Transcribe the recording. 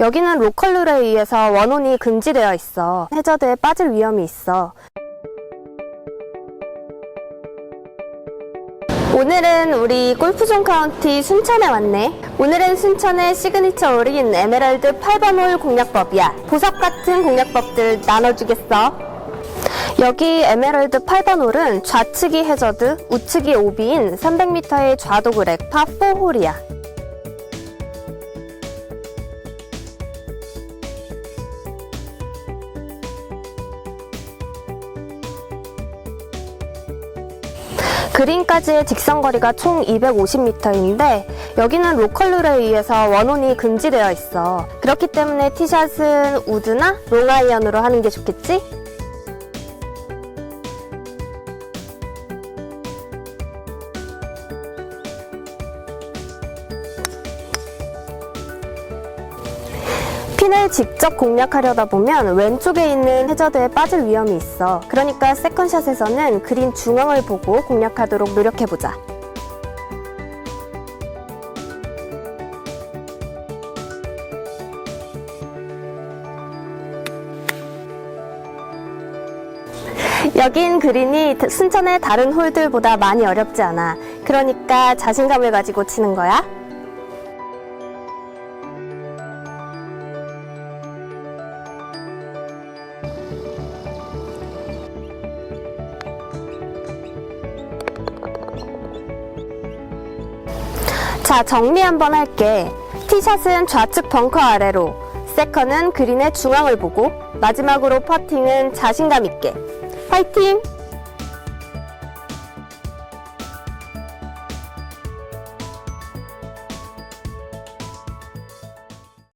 여기는 로컬 룰에 의해서 원혼이 금지되어 있어. 해저드에 빠질 위험이 있어. 오늘은 우리 골프존 카운티 순천에 왔네. 오늘은 순천의 시그니처 홀인 에메랄드 8번 홀 공략법이야. 보석 같은 공략법들 나눠주겠어. 여기 에메랄드 8번 홀은 좌측이 해저드, 우측이 오비인 300m의 좌도 그렉 파4 홀이야. 그린까지의 직선 거리가 총 250m인데 여기는 로컬 룰에 의해서 원혼이 금지되어 있어. 그렇기 때문에 티샷은 우드나 롱아이언으로 하는 게 좋겠지? 핀을 직접 공략하려다 보면 왼쪽에 있는 해저드에 빠질 위험이 있어. 그러니까 세컨샷에서는 그린 중앙을 보고 공략하도록 노력해보자. 여긴 그린이 순천의 다른 홀들보다 많이 어렵지 않아. 그러니까 자신감을 가지고 치는 거야. 자, 정리 한번 할게. 티샷은 좌측 벙커 아래로, 세컨은 그린의 중앙을 보고, 마지막으로 퍼팅은 자신감 있게. 화이팅!